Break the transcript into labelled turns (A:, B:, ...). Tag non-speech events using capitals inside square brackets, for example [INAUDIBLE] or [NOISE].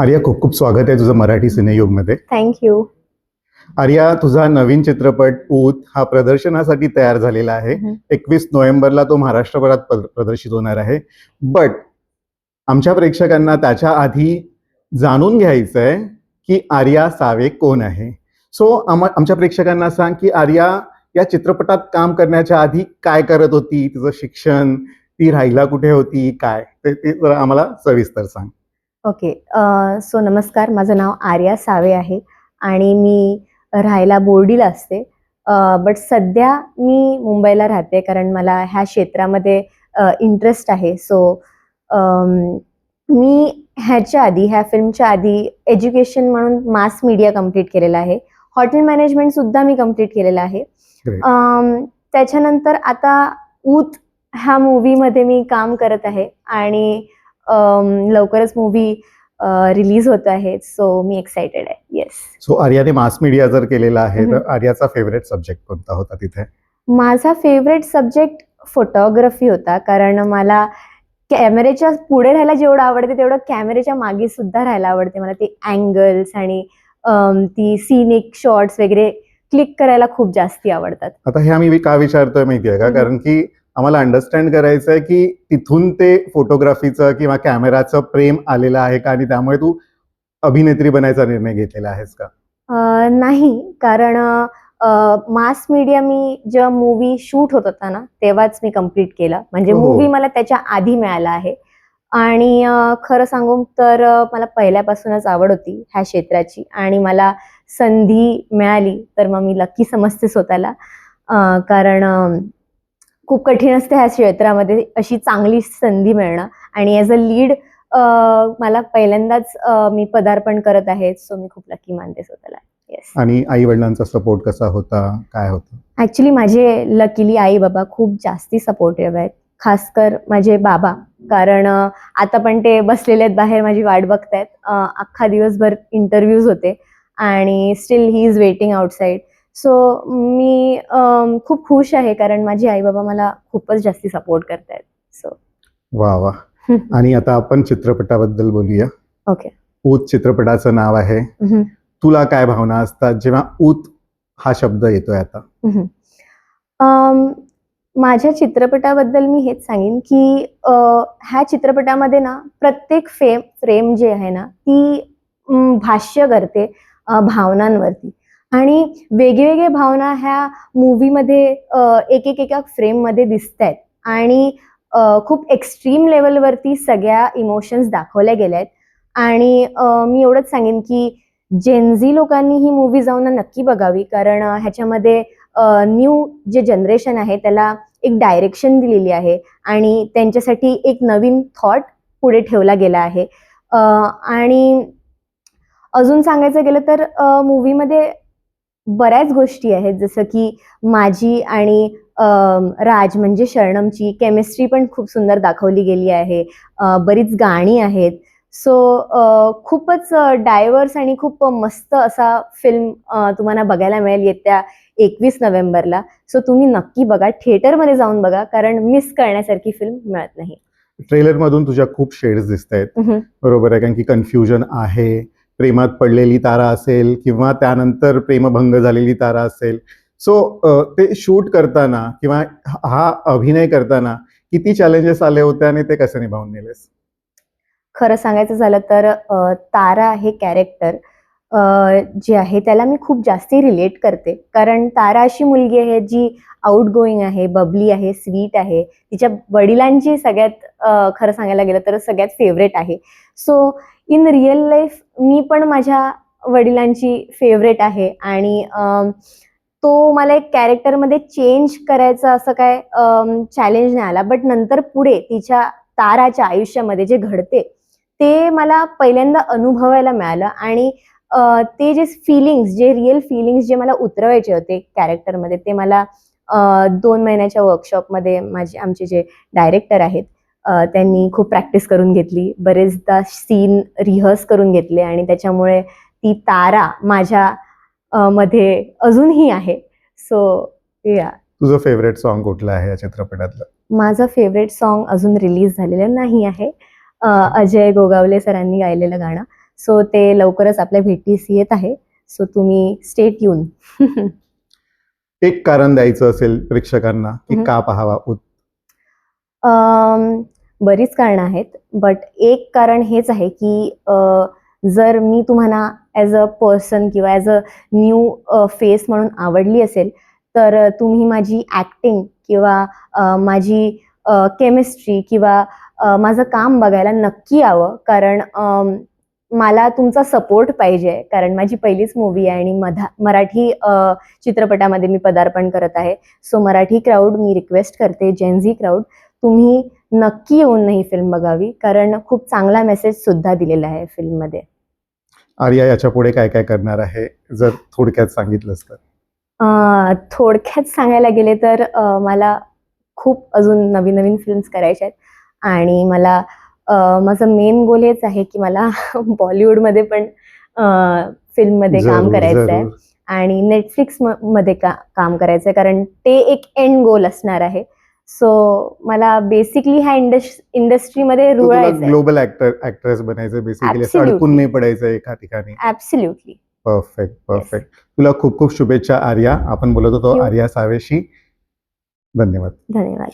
A: आर्या खूप खूप स्वागत आहे तुझं मराठी सिनेयुगमध्ये.
B: थँक्यू
A: आर्या तुझा नवीन चित्रपट ऊत हा प्रदर्शनासाठी तयार झालेला आहे. एकवीस नोव्हेंबरला तो महाराष्ट्रभरात प्र- प्रदर्शित होणार आहे. बट आमच्या प्रेक्षकांना त्याच्या आधी जाणून घ्यायचं आहे की आर्या सावे कोण आहे. सो आमच्या प्रेक्षकांना सांग की आर्या या चित्रपटात काम करण्याच्या आधी काय करत होती? तिचं शिक्षण ती राहिला कुठे होती? काय? ते ते जरा आम्हाला सविस्तर सांग.
B: ओके. सो नमस्कार माझं नाव आर्या सावे आहे आणि मी राहायला बोर्डीला असते. बट सध्या मी मुंबईला राहते कारण मला ह्या क्षेत्रामध्ये इंटरेस्ट आहे. सो मी ह्याच्या आधी ह्या फिल्मच्या आधी एज्युकेशन म्हणून मास मीडिया कंप्लीट केलेलं आहे. हॉटेल मॅनेजमेंट सुद्धा मी कंप्लीट केलेलं आहे. त्याच्यानंतर आता ऊत ह्या मूवीमध्ये मी काम करत आहे आणि लवकरच मूवी रिलीज होत आहे. सो मी एक्सायटेड आहे. येस
A: सो आर्याने मास मीडिया जर केलेला आहे तर. आर्याचा फेवरेट सब्जेक्ट कोणता होता तिथे?
B: माझा फेवरेट सब्जेक्ट फोटोग्राफी होता कारण मला कॅमेऱ्याच्या पुढे राहायला जेवढं आवडते तेवढं कॅमेऱ्याच्या मागे सुद्धा राहायला आवडते. मला ते अँगल्स आणि ती सीनिक शॉट्स वगैरे क्लिक करायला खूप जास्ती आवडतात.
A: आता हे आम्ही का विचारतोय माहितीये का. कारण की आम्हाला अंडरस्टँड करायचं आहे की तिथून ते फोटोग्राफीचं किंवा कॅमेराचं प्रेम आलेलं आहे का? आणि त्यामुळे तू अभिनेत्री बनायचा निर्णय घेतलेला आहेस का?
B: नाही. कारण मास मीडिया मी जेव्हा मूवी शूट होत होता ना तेव्हाच मी कंप्लीट केलं. म्हणजे
A: हो.
B: मूवी मला त्याच्या आधी मिळाला आहे. आणि खरं सांगू तर मला पहिल्यापासूनच आवड होती ह्या क्षेत्राची. आणि मला संधी मिळाली तर मग मी लक्की समजते स्वतःला. कारण खूप कठीण असते ह्या क्षेत्रामध्ये अशी चांगली संधी मिळणं. आणि ॲज अ लीड मला पहिल्यांदाच मी पदार्पण करत आहे सो मी खूप लकी मानते स्वतःला. येस
A: आणि आई वडिलांचा सपोर्ट कसा होता? काय होता?
B: ऍक्च्युली माझे लकीली आई बाबा खूप जास्ती सपोर्टिव्ह आहेत. खासकर माझे बाबा. कारण आता पण ते बसलेले आहेत बाहेर माझी वाट बघतायत. अख्खा दिवसभर इंटरव्ह्यूज होते. आणि still he is waiting outside so मी खूप खुश आहे कारण माझे आई बाबा मला खूपच जास्ती सपोर्ट करतायत. सो
A: वा वा. आणि आता आपण चित्रपटाबद्दल बोलूया.
B: ओके
A: ऊत चित्रपटाचं नाव आहे. तुला काय भावना असतात जेव्हा ऊत हा शब्द येतोय आता?
B: माझ्या चित्रपटाबद्दल मी हेच सांगेन की ह्या चित्रपटामध्ये ना प्रत्येक फेम फ्रेम जे आहे ना ती भाष्य करते भावनांवरती. आणि वेगवेगळ्या भावना ह्या मूवीमध्ये एक एक एका फ्रेममध्ये दिसत आहेत आणि खूप एक्स्ट्रीम लेवलवरती सगळ्या इमोशन्स दाखवल्या गेल्या आहेत आणि मी एवढंच सांगेन की जेनझी लोकांनी ही मूवी जाऊन नक्की बघावी. कारण ह्याच्यामध्ये न्यू जे जनरेशन आहे त्याला एक डायरेक्शन दिलेली आहे. आणि त्यांच्यासाठी एक नवीन थॉट पुढे ठेवला गेला आहे. आणि अजून सांगायचं गेलं तर मूवीमध्ये बऱ्याच गोष्टी आहेत. जसं की माझी आणि राज म्हणजे शरणमची केमिस्ट्री पण खूप सुंदर दाखवली गेली आहे. बरीच गाणी आहेत. सो खूपच डायव्हर्स आणि खूप मस्त असा फिल्म तुम्हाला बघायला मिळेल येत्या एकवीस नोव्हेंबरला. सो तुम्ही नक्की बघा. थिएटरमध्ये जाऊन बघा कारण मिस करण्यासारखी फिल्म मिळत नाही.
A: ट्रेलर मधून तुझ्या खूप शेड्स दिसत आहेत. बरोबर आहे कारण की कन्फ्युजन आहे. प्रेमात पडलेली तारा असेल किंवा त्यानंतर प्रेमभंग झालेली तारा असेल. सो ते शूट करताना किंवा हा अभिनय करताना किती चॅलेंजेस आले होते आणि ते कसं निभावून नेलेस?
B: खरं सांगायचं झालं तर तारा हे कॅरेक्टर जे आहे त्याला मी खूप जास्ती रिलेट करते. कारण तारा अशी मुलगी आहे जी आउट गोईंग आहे बबली आहे स्वीट आहे. तिच्या वडिलांची सगळ्यात खरं सांगायला गेलं तर सगळ्यात फेवरेट आहे. सो इन रिअल लाईफ मी पण माझ्या वडिलांची फेवरेट आहे. आणि तो मला एक कॅरेक्टरमध्ये चेंज करायचा असं काय चॅलेंज नाही आला. बट नंतर पुढे तिच्या ताराच्या आयुष्यामध्ये जे घडते ते मला पहिल्यांदा अनुभवायला मिळालं. आणि ते जे फिलिंग्स जे रिअल फिलिंग्स जे मला उतरवायचे होते कॅरेक्टरमध्ये ते मला दोन महिन्याच्या वर्कशॉपमध्ये माझे आमचे जे डायरेक्टर आहेत त्यांनी खूप प्रॅक्टिस करून घेतली. बरेचदा सीन रिहर्स करून घेतले आणि त्याच्यामुळे ती तारा माझ्या मध्ये अजूनही आहे. सो या
A: तुझं फेवरेट सॉन्ग कुठलं आहे या चित्रपटातलं?
B: माझं फेवरेट सॉन्ग अजून रिलीज झालेलं नाही आहे. अजय गोगावले सरांनी गायलेलं गाणं. सो ते लवकरच आपल्या भेटीस येत आहे. सो तुम्ही स्टेट येऊन [LAUGHS]
A: एक कारण द्यायचं असेल प्रेक्षकांना की. का पाहावा
B: बरीच कारणं आहेत. बट एक कारण हेच आहे की जर मी तुम्हाला ॲज अ पर्सन किंवा ॲज अ न्यू फेस म्हणून आवडली असेल तर तुम्ही माझी ॲक्टिंग किंवा माझी केमिस्ट्री किंवा माझं काम बघायला नक्की यावं. कारण मला तुमचा सपोर्ट पाहिजे. कारण माझी पहिलीच मूवी आहे आणि मधा मराठी चित्रपटामध्ये मी पदार्पण करत आहे. सो मराठी क्राऊड मी रिक्वेस्ट करते जेनझी क्राऊड तुम्ही नक्की येऊन ही फिल्म बघावी. कारण खूप चांगला मेसेज सुद्धा दिलेला आहे फिल्ममध्ये
A: आर्या याच्यापुढे काय काय करणार आहे जर थोडक्यात सांगितलंस तर?
B: थोडक्यात सांगायला गेले तर मला खूप अजून नवीन नवीन फिल्म्स करायच्या आहेत. आणि मला माझं मेन गोल हेच आहे की मला [LAUGHS] बॉलिवूडमध्ये पण फिल्ममध्ये काम करायचं आहे. आणि नेटफ्लिक्समध्ये का काम करायचं आहे कारण ते एक एंड गोल असणार आहे. सो मला बेसिकली ह्या इंडस इंडस्ट्रीमध्ये रुळायचं
A: ग्लोबल ऍक्टर ऍक्ट्रेस बनायचं बेसिकली. अडकून नाही पडायचं एका ठिकाणी.
B: ॲब्सल्युटली
A: परफेक्ट परफेक्ट तुला खूप खूप शुभेच्छा आर्या. आपण बोलत होतो. आर्या सावेशी. धन्यवाद.
B: धन्यवाद.